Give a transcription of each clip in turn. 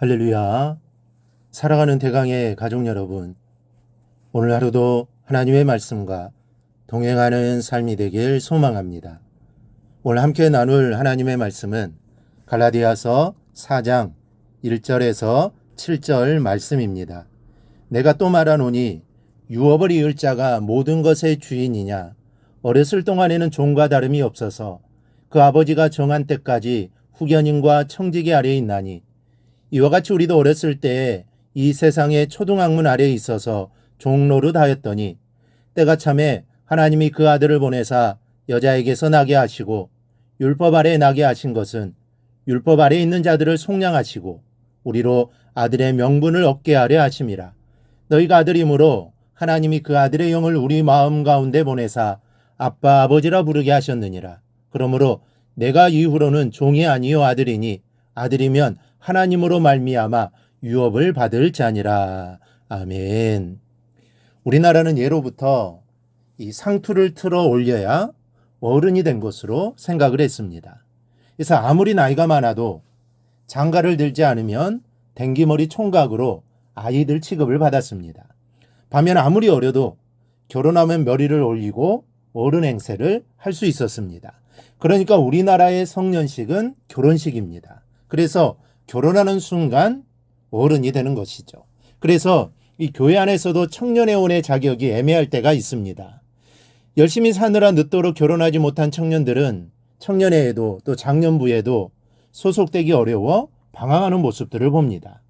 할렐루야. 살아가는 대강의 가족 여러분, 오늘 하루도 하나님의 말씀과 동행하는 삶이 되길 소망합니다. 오늘 함께 나눌 하나님의 말씀은 갈라디아서 4장 1절에서 7절 말씀입니다. 내가 또 말하노니 유업을 이을 자가 모든 것의 주인이냐 어렸을 동안에는 종과 다름이 없어서 그 아버지가 정한 때까지 후견인과 청지기 아래에 있나니 이와 같이 우리도 어렸을 때에 이 세상의 초등학문 아래에 있어서 종로를 다했더니 때가 참에 하나님이 그 아들을 보내사 여자에게서 나게 하시고 율법 아래에 나게 하신 것은 율법 아래에 있는 자들을 속량하시고 우리로 아들의 명분을 얻게 하려 하심이라. 너희가 아들이므로 하나님이 그 아들의 영을 우리 마음 가운데 보내사 아빠 아버지라 부르게 하셨느니라. 그러므로 내가 이후로는 종이 아니요 아들이니 아들이면 하나님으로 말미암아 유업을 받을 자니라. 아멘. 우리나라는 예로부터 이 상투를 틀어 올려야 어른이 된 것으로 생각을 했습니다. 그래서 아무리 나이가 많아도 장가를 들지 않으면 댕기머리 총각으로 아이들 취급을 받았습니다. 반면 아무리 어려도 결혼하면 머리를 올리고 어른 행세를 할 수 있었습니다. 그러니까 우리나라의 성년식은 결혼식입니다. 그래서 결혼하는 순간 어른이 되는 것이죠. 그래서 이 교회 안에서도 청년회원의 자격이 애매할 때가 있습니다. 열심히 사느라 늦도록 결혼하지 못한 청년들은 청년회에도 또 장년부에도 소속되기 어려워 방황하는 모습들을 봅니다.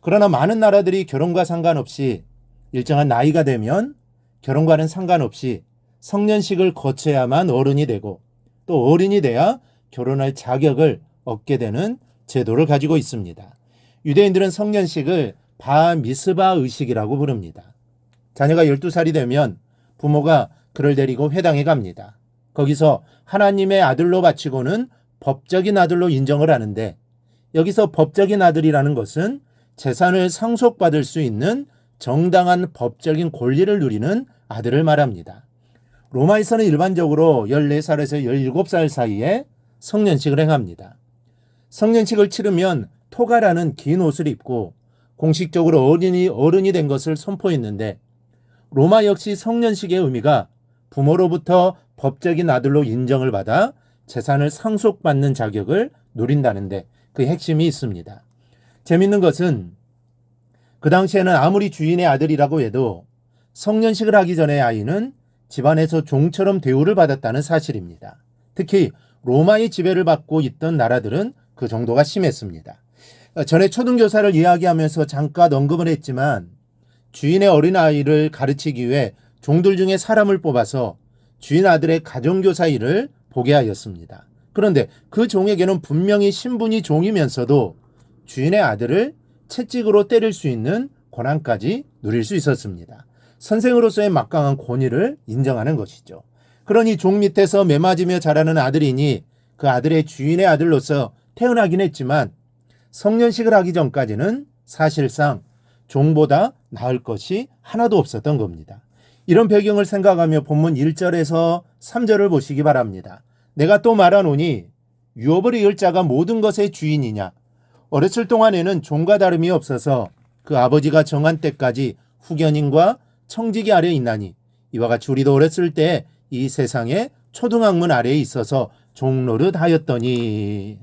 그러나 많은 나라들이 결혼과 상관없이 일정한 나이가 되면 결혼과는 상관없이 성년식을 거쳐야만 어른이 되고 또 어른이 돼야 결혼할 자격을 얻게 되는 제도를 가지고 있습니다. 유대인들은 성년식을 바 미스바 의식이라고 부릅니다. 자녀가 12살이 되면 부모가 그를 데리고 회당에 갑니다. 거기서 하나님의 아들로 바치고는 법적인 아들로 인정을 하는데 여기서 법적인 아들이라는 것은 재산을 상속받을 수 있는 정당한 법적인 권리를 누리는 아들을 말합니다. 로마에서는 일반적으로 14살에서 17살 사이에 성년식을 행합니다. 성년식을 치르면 토가라는 긴 옷을 입고 공식적으로 어린이 어른이 된 것을 선포했는데 로마 역시 성년식의 의미가 부모로부터 법적인 아들로 인정을 받아 재산을 상속받는 자격을 누린다는데 그 핵심이 있습니다. 재밌는 것은 그 당시에는 아무리 주인의 아들이라고 해도 성년식을 하기 전에 아이는 집안에서 종처럼 대우를 받았다는 사실입니다. 특히 로마의 지배를 받고 있던 나라들은 그 정도가 심했습니다. 전에 초등교사를 이야기하면서 잠깐 언급을 했지만 주인의 어린아이를 가르치기 위해 종들 중에 사람을 뽑아서 주인 아들의 가정교사 일을 보게 하였습니다. 그런데 그 종에게는 분명히 신분이 종이면서도 주인의 아들을 채찍으로 때릴 수 있는 권한까지 누릴 수 있었습니다. 선생으로서의 막강한 권위를 인정하는 것이죠. 그러니 종 밑에서 매맞으며 자라는 아들이니 그 아들의 주인의 아들로서 태어나긴 했지만 성년식을 하기 전까지는 사실상 종보다 나을 것이 하나도 없었던 겁니다. 이런 배경을 생각하며 본문 1절에서 3절을 보시기 바랍니다. 내가 또 말하노니 유업을 이을 자가 모든 것의 주인이냐 어렸을 동안에는 종과 다름이 없어서 그 아버지가 정한 때까지 후견인과 청지기 아래에 있나니 이와 같이 우리도 어렸을 때 이 세상에 초등학문 아래에 있어서 종노릇 하였더니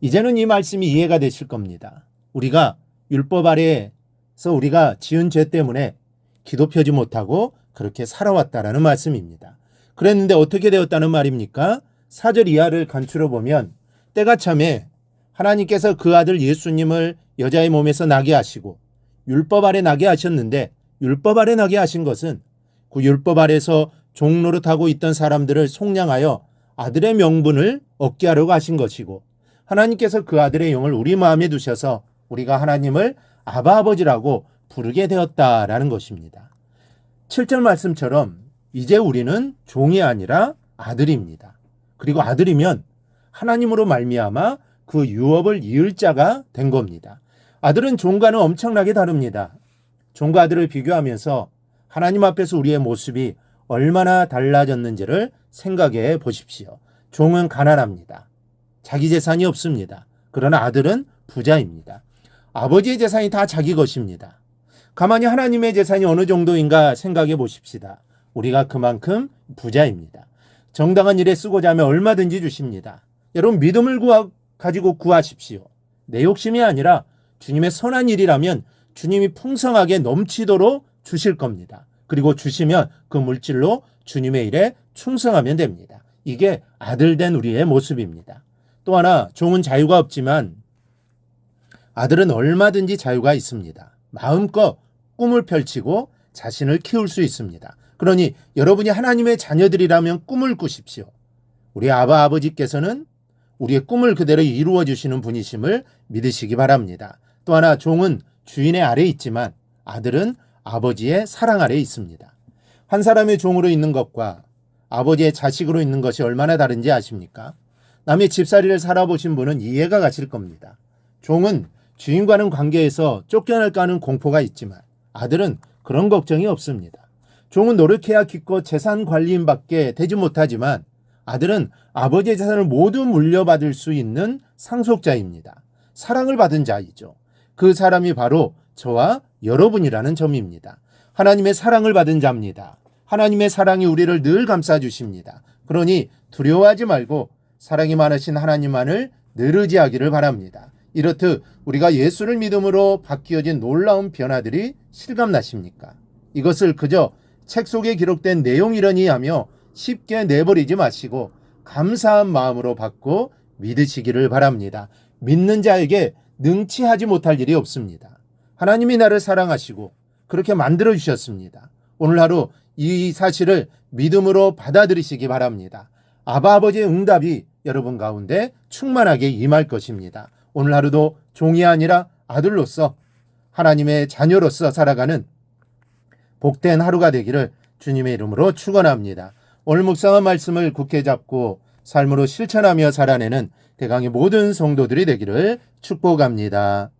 이제는 이 말씀이 이해가 되실 겁니다. 우리가 율법 아래에서 우리가 지은 죄 때문에 기도 펴지 못하고 그렇게 살아왔다라는 말씀입니다. 그랬는데 어떻게 되었다는 말입니까? 사절 이하를 간추려 보면 때가 참에 하나님께서 그 아들 예수님을 여자의 몸에서 나게 하시고 율법 아래 나게 하셨는데 율법 아래 나게 하신 것은 그 율법 아래서 종노릇하고 있던 사람들을 속량하여 아들의 명분을 얻게 하려고 하신 것이고 하나님께서 그 아들의 영을 우리 마음에 두셔서 우리가 하나님을 아바 아버지라고 부르게 되었다라는 것입니다. 7절 말씀처럼 이제 우리는 종이 아니라 아들입니다. 그리고 아들이면 하나님으로 말미암아 그 유업을 이을 자가 된 겁니다. 아들은 종과는 엄청나게 다릅니다. 종과 아들을 비교하면서 하나님 앞에서 우리의 모습이 얼마나 달라졌는지를 생각해 보십시오. 종은 가난합니다. 자기 재산이 없습니다. 그러나 아들은 부자입니다. 아버지의 재산이 다 자기 것입니다. 가만히 하나님의 재산이 어느 정도인가 생각해 보십시다. 우리가 그만큼 부자입니다. 정당한 일에 쓰고자 하면 얼마든지 주십니다. 여러분 믿음을 구하, 가지고 구하십시오. 내 욕심이 아니라 주님의 선한 일이라면 주님이 풍성하게 넘치도록 주실 겁니다. 그리고 주시면 그 물질로 주님의 일에 충성하면 됩니다. 이게 아들된 우리의 모습입니다. 또 하나 종은 자유가 없지만 아들은 얼마든지 자유가 있습니다. 마음껏 꿈을 펼치고 자신을 키울 수 있습니다. 그러니 여러분이 하나님의 자녀들이라면 꿈을 꾸십시오. 우리 아바 아버지께서는 우리의 꿈을 그대로 이루어 주시는 분이심을 믿으시기 바랍니다. 또 하나 종은 주인의 아래 있지만 아들은 아버지의 사랑 아래 있습니다. 한 사람의 종으로 있는 것과 아버지의 자식으로 있는 것이 얼마나 다른지 아십니까? 남의 집살이를 살아보신 분은 이해가 가실 겁니다. 종은 주인과는 관계에서 쫓겨날까 하는 공포가 있지만 아들은 그런 걱정이 없습니다. 종은 노력해야 기껏 재산 관리인밖에 되지 못하지만 아들은 아버지의 재산을 모두 물려받을 수 있는 상속자입니다. 사랑을 받은 자이죠. 그 사람이 바로 저와 여러분이라는 점입니다. 하나님의 사랑을 받은 자입니다. 하나님의 사랑이 우리를 늘 감싸 주십니다. 그러니 두려워하지 말고 사랑이 많으신 하나님만을 늘 의지하기를 바랍니다. 이렇듯 우리가 예수를 믿음으로 바뀌어진 놀라운 변화들이 실감나십니까? 이것을 그저 책 속에 기록된 내용이라니 하며 쉽게 내버리지 마시고 감사한 마음으로 받고 믿으시기를 바랍니다. 믿는 자에게 능치하지 못할 일이 없습니다. 하나님이 나를 사랑하시고 그렇게 만들어 주셨습니다. 오늘 하루 이 사실을 믿음으로 받아들이시기 바랍니다. 아바 아버지의 응답이 여러분 가운데 충만하게 임할 것입니다. 오늘 하루도 종이 아니라 아들로서 하나님의 자녀로서 살아가는 복된 하루가 되기를 주님의 이름으로 축원합니다. 오늘 묵상한 말씀을 굳게 잡고 삶으로 실천하며 살아내는 대강의 모든 성도들이 되기를 축복합니다.